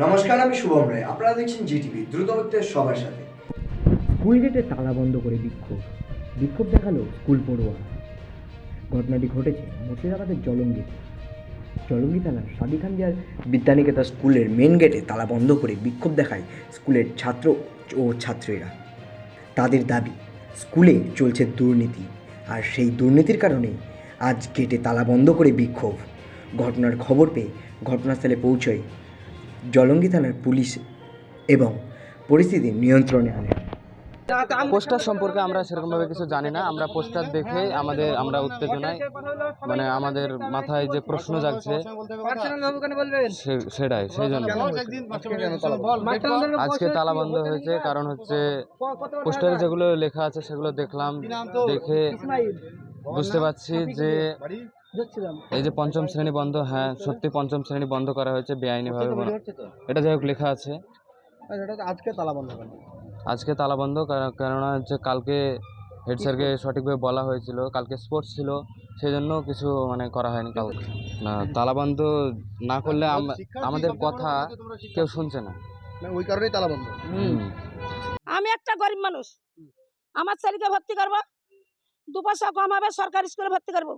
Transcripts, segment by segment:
নমস্কার, আমি শুভম রায়। আপনারা দেখছেন জিটিভি দ্রুত হচ্ছে সবার সাথে। স্কুল গেটে তালা বন্ধ করে বিক্ষোভ। বিক্ষোভ দেখাল স্কুল পড়ুয়া। ঘটনাটি ঘটেছে মুর্শিদাবাদের জলঙ্গি থানার বিদ্যানিকেতন স্কুলের মেন গেটে তালা বন্ধ করে বিক্ষোভ দেখায় স্কুলের ছাত্র ও ছাত্রীরা। তাদের দাবি, স্কুলে চলছে দুর্নীতি। আর সেই দুর্নীতির কারণে আজ গেটে তালা বন্ধ করে বিক্ষোভ। ঘটনার খবর পেয়ে ঘটনাস্থলে পৌঁছয় জলঙ্গি থানার পুলিশ এবং পরিস্থিতি নিয়ন্ত্রণে আনে। পোস্টার সম্পর্কে আমরা সেরকমভাবে কিছু জানি না। আমরা পোস্টার দেখে আমাদের, আমরা উত্তেজনায় মানে আমাদের মাথায় যে প্রশ্ন জাগছে সেটাই, সেই জন্য। আজকে তালা বন্ধ হয়েছে, কারণ হচ্ছে পোস্টারে যেগুলো লেখা আছে সেগুলো দেখলাম, দেখে বুঝতে পারছি যে এই যে পঞ্চম শ্রেণি বন্ধ হ্যাঁ সত্যি পঞ্চম শ্রেণি বন্ধ করা হয়েছে বেআইনিভাবে এটা যাই হোক লেখা আছে। আজকে তালা বন্ধ আজকে তালা বন্ধ কারণ- কেননা হচ্ছে কালকে হেড স্যারকে সঠিকভাবে বলা হয়েছিল। কালকে স্পোর্টস ছিল সেই জন্য কিছু মানে করা হয়নি কালকে। না তালা বন্ধ না করলে আমাদের কথা কেউ শুনছে না। ওই কারণেই তালা বন্ধ। আমি একটা গরিব মানুষ। আমার ছেলেকে ভর্তি করব দু পয়সা কম হবে সরকারি স্কুলে ভর্তি করব।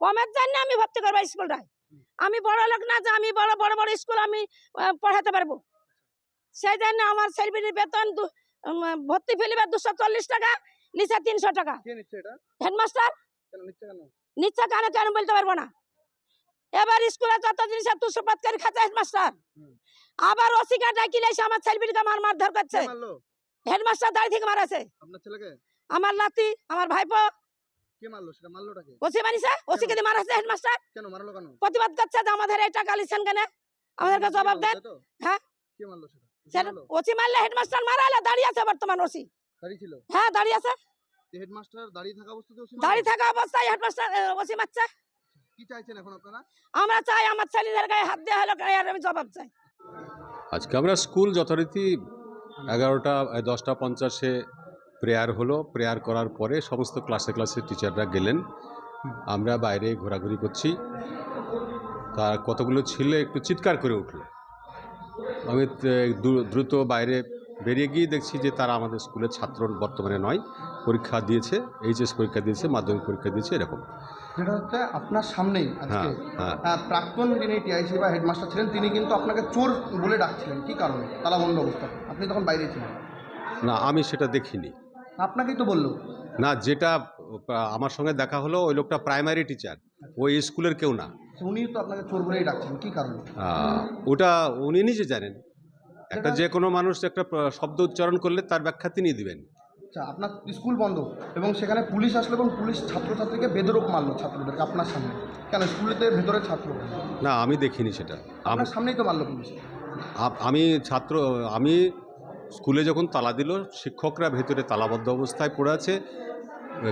কমের জন্য আমি ভর্তি করব স্কুলটায় আমি বড় লোক না যে আমি বড় বড় বড় স্কুল আমি পড়াতে পারব। সেই জন্য আমার ছেলেপিলির বেতন ভর্তি ফেলিবে দুশো চল্লিশ টাকা নিচে তিনশো টাকা। হেডমাস্টার? নিচ্ছে কেন? নিচে কেন কেন বলতে পারব না। এবার স্কুলে যত জিনিস তুষপাত করে খাচ্ছে হেডমাস্টার। আবার ওসিকা ডাকিলে এসে আমার ছেলেপিলিকে মার মারধর করছে হেডমাস্টার দাঁড়িয়ে থেকে মারাছে। আমার নাতি আমার ভাইপো কে মারলো সেটা? মারলোটাকে? ওসি মানিছে ওসিকে দিয়ে মারাছে হেডমাস্টার? কেন? মারলো কেন? প্রতিবাদ করছে যে আমাদের এই টাকা লিছেন কেন? আমাদেরকে জবাব দেন। হ্যাঁ। কে মারলো সেটা? সেটা ওসি মারলে হেডমাস্টার মারালে দাঁড়িয়ে আছে বর্তমান ওসি। দাঁড়িয়ে ছিল? হ্যাঁ দাঁড়িয়ে আছে। হেডমাস্টার দাঁড়িয়ে থাকা অবস্থাতে ওসি দাঁড়িয়ে থাকা অবস্থায় হেডমাস্টার ওসি মারছে। কি চাইছেন এখন আপনারা? আমরা চাই আমার ছেলেদের গায়ে হাত দেওয়া হলো আর আমি জবাব চাই। আজকে আমরা স্কুল যথারীতি এগারোটা দশটা পঞ্চাশে প্রেয়ার হলো প্রেয়ার করার পরে সমস্ত ক্লাসে ক্লাসে টিচাররা গেলেন। আমরা বাইরে ঘোরাঘুরি করছি। তার কতগুলো ছেলে একটু চিৎকার করে উঠল। আমি দ্রুত বাইরে বেরিয়ে গিয়ে দেখছি যে তারা আমাদের স্কুলের ছাত্র বর্তমানে নয়। পরীক্ষা দিয়েছে এইচএস পরীক্ষা দিয়েছে মাধ্যমিক পরীক্ষা দিয়েছে এরকম। সেটা হচ্ছে আপনার সামনেই হ্যাঁ হ্যাঁ। প্রাক্তন যিনি টিআইসি বা হেডমাস্টার ছিলেন তিনি কিন্তু আপনাকে চোর বলে ডাকছিলেন। কি কারণে? তালা বন্ধ অবস্থা। আপনি তখন বাইরে ছিলেন। না আমি সেটা দেখিনি। আপনাকেই তো বলল। না যেটা আমার সঙ্গে দেখা হলো ওই লোকটা প্রাইমারি টিচার ওই স্কুলের কেউ না। উনি তো আপনাকে চোর বলেই ডাকছেন কি কারণে? ওটা উনি নিজে জানেন। একটা যে কোনো মানুষ একটা শব্দ উচ্চারণ করলে তার ব্যাখ্যা তিনি দিবেন। আচ্ছা আপনার স্কুল বন্ধ এবং সেখানে পুলিশ আসলো এবং পুলিশ ছাত্রছাত্রীকে বেদরূপ মারলো ছাত্রদেরকে আপনার সামনে। কেন স্কুলেতে ভেতরে ছাত্র? না আমি দেখিনি সেটা। আম- আপনার সামনেই তো মারলো পুলিশ। আমি ছাত্র আমি স্কুলে যখন তালা দিল শিক্ষকরা ভেতরে তালাবদ্ধ অবস্থায় পড়ে আছে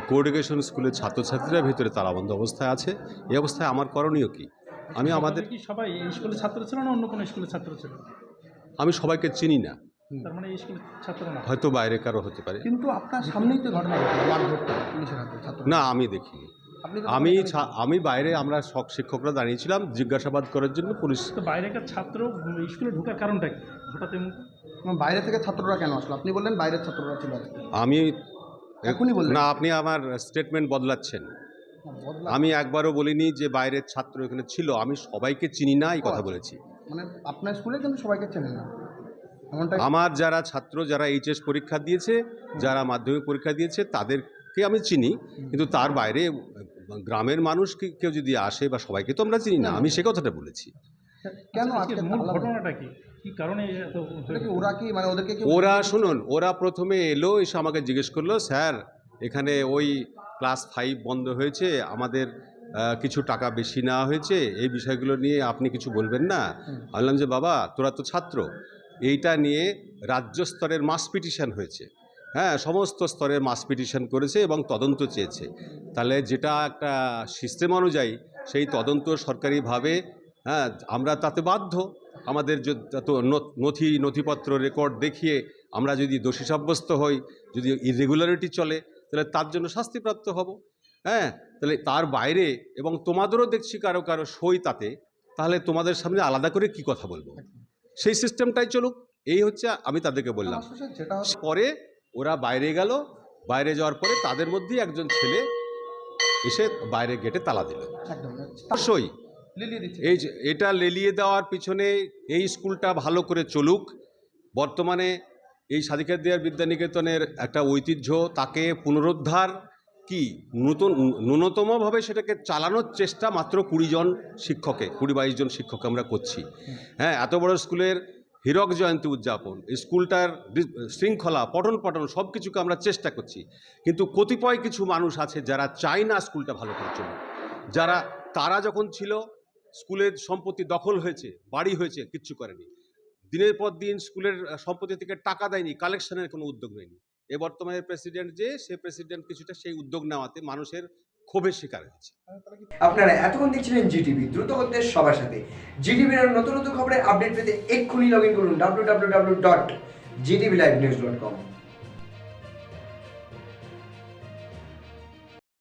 কোএডুকেশন স্কুলের ছাত্রছাত্রীরা ভেতরে তালাবদ্ধ অবস্থায় আছে। এই অবস্থায় আমার করণীয় কি? আমি আমাদের কি সবাই এই স্কুলের ছাত্র ছিল না অন্য কোনো স্কুলের ছাত্র ছিল? আমি সবাইকে চিনি না। তার মানে এই স্কুলের ছাত্র না? হয়তো বাইরে কারও হতে পারে। কিন্তু আপনার সামনেই তো ঘটনা ঘটলো মারধরটা পুলিশের হাতে ছাত্র। না আমি দেখিনি। আপনি তো আমি ছা- আমি বাইরে আমরা সব শিক্ষকরা দাঁড়িয়েছিলাম জিজ্ঞাসাবাদ করার জন্য পুলিশ তো বাইরেকার ছাত্র স্কুলে ঢোকার কারণটা কি? হঠাৎ এমন বাইরে থেকে ছাত্ররা কেন আসলো? আপনি বললেন বাইরের ছাত্ররা ছিল আমি এখনই বললেন না আপনি আমার স্টেটমেন্ট বদলাচ্ছেন। আমি একবারও বলিনি যে বাইরের ছাত্র এখানে ছিল। আমি সবাইকে চিনি না এই কথা বলেছি। মানে আপনার স্কুলে কিন্তু সবাইকে চেনেন না। আমার যারা ছাত্র যারা এইচএস পরীক্ষা দিয়েছে যারা মাধ্যমিক পরীক্ষা দিয়েছে তাদেরকে আমি চিনি। কিন্তু তার বাইরে গ্রামের মানুষ কেউ যদি আসে বা সবাইকে তো আমরা চিনি না। আমি সে কথাটা বলেছি। কেন আজকে মূল ঘটনাটা কি? কি কারণে এত ওরা কি মানে ওদেরকে ওরা শুনুন ওরা প্রথমে এলো এসে আমাকে জিজ্ঞেস করল স্যার এখানে ওই ক্লাস ফাইভ বন্ধ হয়েছে আমাদের কিছু টাকা বেশি নেওয়া হয়েছে এই বিষয়গুলো নিয়ে আপনি কিছু বলবেন না? বললাম যে বাবা তোরা তো ছাত্র এইটা নিয়ে রাজ্য স্তরের মাস পিটিশন হয়েছে। হ্যাঁ সমস্ত স্তরের মাস পিটিশন করেছে এবং তদন্ত চেয়েছে। তাহলে যেটা একটা সিস্টেম অনুযায়ী সেই তদন্ত সরকারিভাবে হ্যাঁ আমরা তাতে বাধ্য। আমাদের যত নথি নথিপত্র রেকর্ড দেখিয়ে আমরা যদি দোষী সাব্যস্ত হই যদি ইরেগুলারিটি চলে তাহলে তার জন্য শাস্তিপ্রাপ্ত হব। হ্যাঁ তাহলে তার বাইরে এবং তোমাদেরও দেখছি কারও কারও সই তাতে তাহলে তোমাদের সামনে আলাদা করে কি কথা বলব? সেই সিস্টেমটাই চলুক। এই হচ্ছে আমি তাদেরকে বললাম। মাস্টারমশাই, পরে ওরা বাইরে গেল বাইরে যাওয়ার পরে তাদের মধ্যেই একজন ছেলে এসে বাইরে গেটে তালা দিল। অবশ্যই দিচ্ছে এই এটা লেলিয়ে দেওয়ার পিছনে এই স্কুলটা ভালো করে চলুক। বর্তমানে এই সাদিকা দেয়ার বিদ্যানিকেতনের একটা ঐতিহ্য, তাকে পুনরুদ্ধার কি? নতুন, ন্যূনতমভাবে সেটাকে চালানোর চেষ্টা মাত্র কুড়ি জন শিক্ষকে, কুড়ি বাইশ জন শিক্ষক আমরা করছি। হ্যাঁ এত বড় স্কুলের হীরক জয়ন্তী উদযাপন স্কুলটার শৃঙ্খলা, পঠন পঠন সব কিছুকে আমরা চেষ্টা করছি। কিন্তু কতিপয় কিছু মানুষ আছে যারা চায় না স্কুলটা ভালো করে চলুক। যারা, তারা যখন ছিল স্কুলের সম্পত্তি দখল হয়েছে, বাড়ি হয়েছে, কিচ্ছু করেনি। দিনের পর দিন স্কুলের সম্পত্তি থেকে টাকা দেয়নি কালেকশনের কোনো উদ্যোগ নেয়নি। এ বর্তমানে প্রেসিডেন্ট যে, সে প্রেসিডেন্ট কিছুটা সেই উদ্যোগ নেওয়াতে মানুষের ক্ষোভের শিকার হয়েছে। আপনারা এতক্ষণ দেখছিলেন জিটিভি দ্রুত করতে সবার সাথে। জিটিভির নতুন নতুন খবরের আপডেট পেতে এক্ষুনি লগ ইন করুন W W W dot GTV live news dot com